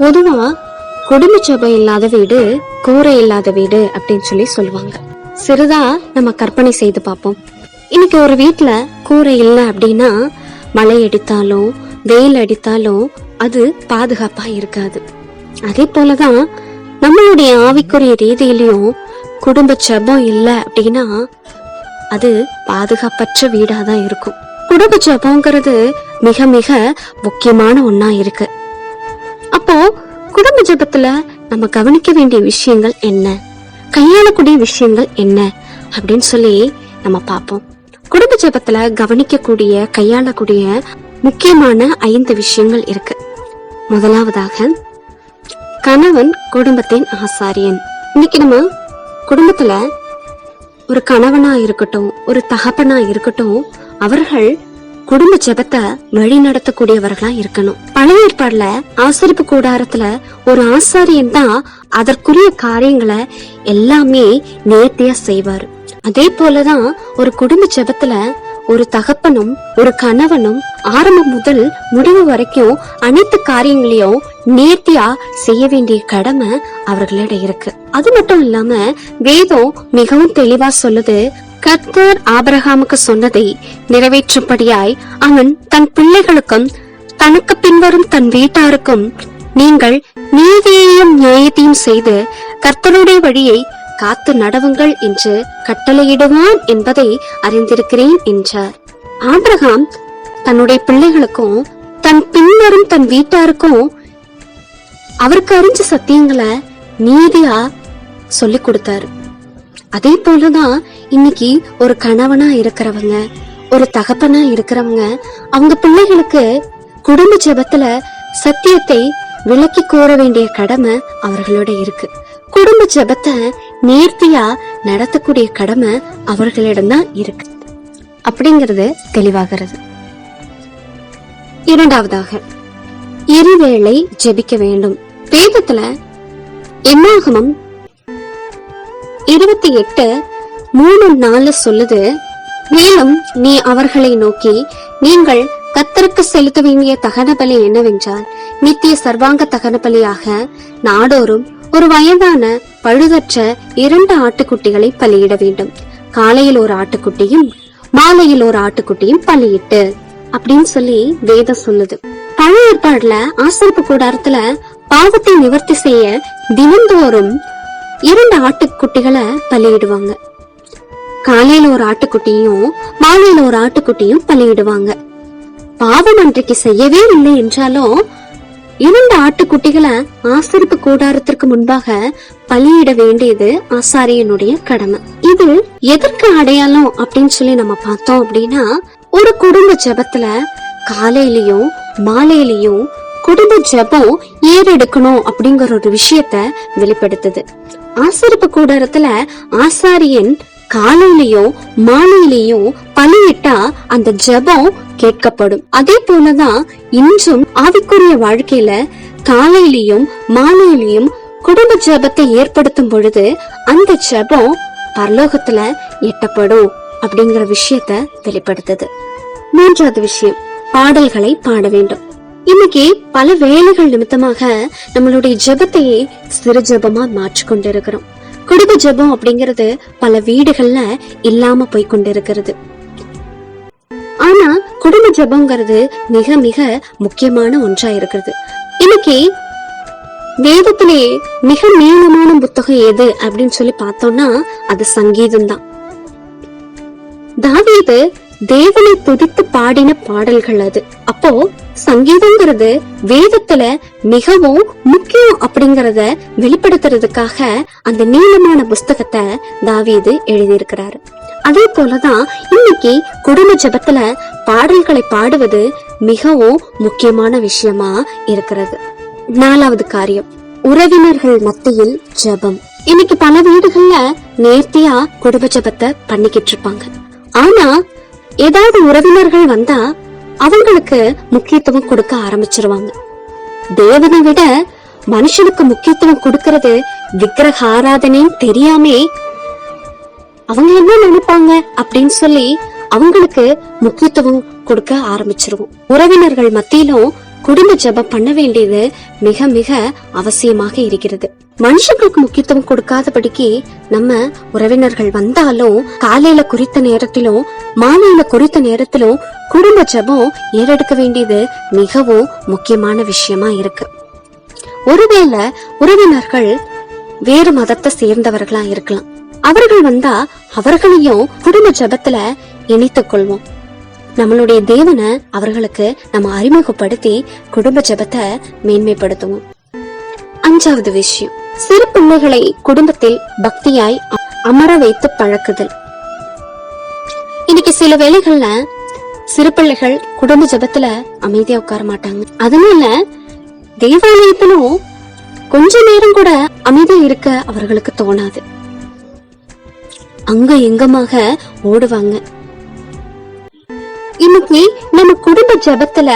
பொதுவா குடும்ப ஜெபம் இல்லாத வீடு கூரை இல்லாத வீடு அப்படின்னு சொல்லி சொல்லுவாங்க. சிறிதா நம்ம கற்பனை செய்து பார்ப்போம். இன்னைக்கு ஒரு வீட்ல கூரை இல்லை அப்படின்னா மழை அடித்தாலும் வெயில் அடித்தாலும் அது பாதுகாப்பா இருக்காது. அதே போலதான் நம்மளுடைய ஆவிக்குரிய ரீதியிலையும் குடும்ப சபம் இல்லை அப்படின்னா அது பாதுகாப்பற்ற வீடா தான் இருக்கும். குடும்ப ஜெபங்கிறது மிக மிக முக்கியமான ஒன்றா இருக்கு. அப்போ ஜபத்துல நம்ம கவனிக்க வேண்டிய விஷயங்கள் என்ன? கையாளக்கூடிய விஷயங்கள் என்ன? அப்படின்னு சொல்லி நம்ம பார்ப்போம். குடும்ப ஜெபத்துல கவனிக்கக்கூடிய கையாளக்கூடிய முக்கியமான ஐந்து விஷயங்கள் இருக்கு. முதலாவதாக கணவன் குடும்பத்தின் ஆசாரியன். இன்னைக்கு நம்ம குடும்பத்துல ஒரு கணவனா இருக்கட்டும் ஒரு தகப்பனா இருக்கட்டும் அவர்கள் குடும்ப ஜெபத்தை வழி நடத்தக்கூடியவர்களா இருக்கணும். பழைய ஏற்பாடுல ஆசரிப்பு கூடாரத்துல ஒரு ஆசாரியன் தான் அதற்குரிய காரியங்களை எல்லாமே நேர்த்தியா செய்வாரு. அதே போலதான் ஒரு குடும்ப ஜெபத்துல ஒரு தகப்பனும் ஒரு கணவனும் ஆரம்பம் முதல் முடிவு வரைக்கும் அனைத்து காரியங்களையும் நேர்த்தியா செய்ய வேண்டிய கடமை அவர்களிடம் இருக்கு. அது மட்டும் இல்லாம வேதம் மிகவும் தெளிவா சொல்லுது கர்த்தர் ஆபரகாமுக்கு சொன்னதை நிறைவேற்றும்படியாய் அவன் தன் பிள்ளைகளுக்கும் தனக்கு பின்வரும் தன் வீட்டாருக்கும் நீங்கள் நீதியையும் நியாயத்தையும் செய்து கர்த்தருடைய வழியை காத்து நடவுங்கள் என்று கட்டளையிடுவான் என்பதை அறிந்திருக்கிறேன் என்றார். ஆபிரகாம் தன்னுடைய பிள்ளைகளுக்கும் தன் பின்வரும் தன் வீட்டாருக்கும் அவருக்கு அறிஞ்ச சத்தியங்களை நீதியா சொல்லி கொடுத்தாரு. அதே போலதான் இன்னைக்கு ஒரு கணவனா இருக்கிறவங்க ஒரு தகப்பனா இருக்கிறவங்க அவங்க பிள்ளைகளுக்கு குடும்ப ஜெபத்துல சத்தியத்தை விளக்கி கூற வேண்டிய கடமை அவர்களோட இருக்கு. குடும்ப ஜெபத்தை நேர்த்தியா நடத்தக்கூடிய கடமை அவர்களிடம்தான் இருக்கு. அப்படிங்கிறது தெளிவாகிறது. இரண்டாவதாக இருவேளை ஜெபிக்க வேண்டும். வேதத்துல என்னாகமம் இருபத்தி எட்டு மூணு நாலு சொல்லுது மேலும் நீ அவர்களை நோக்கி நீங்கள் கத்தருக்கு செலுத்த வேண்டிய தகன பலி என்னவென்றால் நித்திய சர்வாங்க தகன பலியாக நாடோறும் ஒரு வயதான பழுதற்ற இரண்டு ஆட்டுக்குட்டிகளை பலியிட வேண்டும். காலையில் ஒரு ஆட்டுக்குட்டியும் மாலையில் ஒரு ஆட்டுக்குட்டியும் பலியிட்டு அப்படின்னு சொல்லி வேதம் சொல்லுது. பழைய ஏற்பாடுல ஆசிரிப்பு கூடாரத்துல பாவத்தை நிவர்த்தி செய்ய தினந்தோறும் இரண்டு ஆட்டுக்குட்டிகளை பலியிடுவாங்க. காலையில ஒரு ஆட்டுக்குட்டியும் மாலையில ஒரு ஆட்டுக்குட்டியும் பலியிடுவாங்க. பாவம் அன்றைக்கு செய்யவே இல்லை என்றாலும் இரண்டு ஆட்டுக்குட்டிகளை ஆசரிப்பு கூடாரத்திற்கு முன்பாக பலியிட வேண்டியது ஆசாரியனுடைய கடமை. இது எதற்கு அடையாளம் அப்படின்னு சொல்லி நம்ம பார்த்தோம் அப்படின்னா ஒரு குடும்ப ஜபத்துல காலையிலயும் மாலையிலயும் குடும்ப ஜபம் ஏறெடுக்கணும் அப்படிங்கிற ஒரு விஷயத்த வெளிப்படுத்துது. ஆசரிப்பு கூடாரத்துல ஆசாரியன் காலையிலயும் மாலையிலயும் பலியிட்டா அந்த ஜெபம் கேட்கப்படும். அதே போலதான் இன்றும் ஆவிக்குரிய வாழ்க்கையில காலையிலயும் மாலையிலயும் குடும்ப ஜெபத்தை ஏற்படுத்தும் பொழுது அந்த ஜெபம் பரலோகத்துல எட்டப்படும் அப்படிங்கிற விஷயத்த வெளிப்படுத்துது. மூன்றாவது விஷயம் பாடல்களை பாட வேண்டும். இன்னைக்கு பல வேலைகள் நிமித்தமாக நம்மளுடைய ஜெபத்தையே சிறு ஜெபமா மாற்றிக்கொண்டிருக்கிறோம். குடும்ப ஜெபம் அப்படிங்கிறது பல வீடுகள்ல இல்லாம போய் கொண்டிருக்கிறது. ஆனா குடும்ப ஜபங்கிறது மிக மிக முக்கியமான ஒன்றா இருக்கிறது. இன்னைக்கு வேதத்திலே மிக நீளமான புத்தகம் எது அப்படின்னு சொல்லி பார்த்தோம்னா அது சங்கீதம் தான் தாவீது தேவனை துதித்து பாடின பாடல்கள் அது. அப்போ சங்கீதங்கிறது வேதத்துல மிகவும் முக்கியம் அப்படிங்கறத வெளிப்படுத்துறதுக்காக அந்த நீளமான புஸ்தகத்தை தாவீது எழுதியிருக்கிறாரு. அதே போலதான் இன்னைக்கு குடும்ப ஜபத்துல பாடல்களை பாடுவது மிகவும் முக்கியமான விஷயமா இருக்கிறது. நாலாவது காரியம் உறவினர்கள் மத்தியில் ஜெபம். இன்னைக்கு பல வீடுகள்ல நேர்த்தியா குடும்ப ஜெபத்தை பண்ணிக்கிட்டு இருப்பாங்க. ஆனா ஏதாவது உறவினர்கள் வந்தா அவங்களுக்கு முக்கியத்துவம் கொடுக்க ஆரம்பிச்சிருவாங்க. தேவனை விட மனுஷனுக்கு முக்கியத்துவம் கொடுக்கறது விக்கிரக ஆராதனைன்னு தெரியாமே அவங்க என்ன நினைப்பாங்க அப்படின்னு சொல்லி அவங்களுக்கு முக்கியத்துவம் கொடுக்க ஆரம்பிச்சிருவோம். உறவினர்கள் மத்தியிலும் குடும்ப ஜபம் பண்ண வேண்டியது மிக மிக அவசியமாக இருக்கிறது. மனுஷங்களுக்கு முக்கியத்துவம் கொடுக்காதபடிக்கு நம்ம உறவினர்கள் வந்தாலும் காலையில குறித்த நேரத்திலும் மாலையில குறித்த நேரத்திலும் குடும்ப ஜெபம் ஏறெடுக்க வேண்டியது மிகவும் முக்கியமான விஷயமா இருக்கு. ஒருவேளை உறவினர்கள் வேறு மதத்தை சேர்ந்தவர்களா இருக்கலாம். அவர்கள் வந்தா அவர்களையும் குடும்ப ஜபத்துல இணைத்துக் கொள்வோம். நம்மளுடைய தேவனை அவர்களுக்கு நம்ம அறிமுகப்படுத்தி குடும்ப ஜெபத்தை மேன்மைப்படுத்துவோம். அஞ்சாவது விஷயம். சிறு பிள்ளைகளை குடும்பத்தில் பக்தியாய் அமர வைத்து பழக்குதல். இன்னைக்கு சில வேளைகள்ல சிறு பிள்ளைகள் குடும்ப ஜெபத்துல அமைதியா உட்கார மாட்டாங்க. அதனால தேவாலயத்திலும் கொஞ்ச நேரம் கூட அமைதியா இருக்க அவர்களுக்கு தோணாது. அங்க எங்கமாக ஓடுவாங்க. இன்னைக்கு நம்ம குடும்ப ஜெபத்துல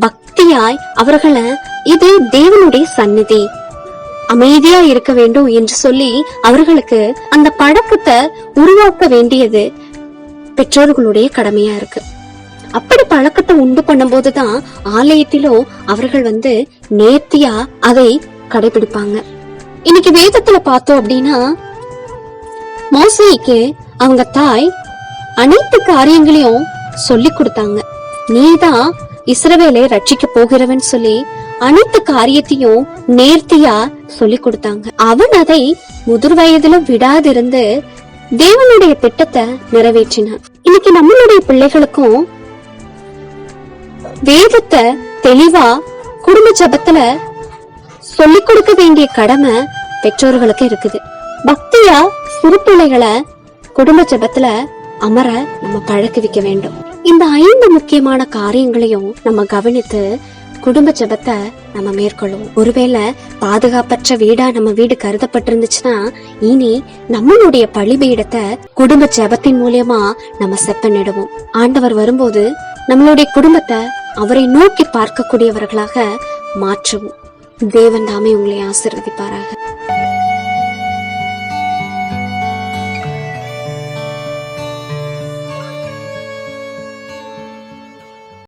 பக்தியாய் அவர்களை இது தேவனுடைய சந்நிதி. அமைதியா இருக்க வேண்டும் என்று சொல்லி அவர்களுக்கு அந்த பழக்கத்தை உருவாக்க வேண்டியது பெற்றோர்களுடைய கடமையா இருக்கு. அப்படி பழக்கத்தை உண்டு பண்ணும்போதுதான் ஆலயத்திலும் அவர்கள் வந்து நேர்த்தியா அதை கடைபிடிப்பாங்க. இன்னைக்கு வேதத்துல பார்த்தோம் அப்படின்னா மோசைக்கு அவங்க தாய் அனைத்து காரியங்களையும் சொல்லி கொடுத்தாங்க. நீதான் இஸ்ரவேலை ரட்சிக்க போகிறவன் சொல்லி அனைத்து காரியத்தையும் நேர்த்தியா சொல்லி கொடுத்தாங்க. அவன் அதை முதிர் வயதுல விடாதிருந்து தேவனுடைய திட்டத்தை நிறைவேற்றினான். இன்னைக்கு நம்மளுடைய பிள்ளைகளுக்கும் வேதத்தை தெளிவா குடும்ப ஜபத்துல சொல்லிக் கொடுக்க வேண்டிய கடமை பெற்றோர்களுக்கு இருக்குது. பக்தியா சிறு பிள்ளைகளை குடும்ப ஜபத்துல அமர நம்ம பழக்க வைக்க வேண்டும். இந்த ஐந்து முக்கியமான காரியங்களையும் நம்ம கவனித்து குடும்ப ஜபத்தை நம்ம மேற்கொள்ளுவோம். ஒருவேளை பாதுகாப்பற்ற வீடா நம்ம வீடு கருதப்பட்டிருந்துச்சுன்னா இனி நம்மளுடைய பழிபீடத்தை குடும்ப ஜபத்தின் மூலியமா நம்ம செப்பனிடுவோம். ஆண்டவர் வரும்போது நம்மளுடைய குடும்பத்தை அவரை நோக்கி பார்க்கக்கூடியவர்களாக மாற்றுவோம். தேவன் தாமே உங்களை ஆசிர்வதிப்பாராக.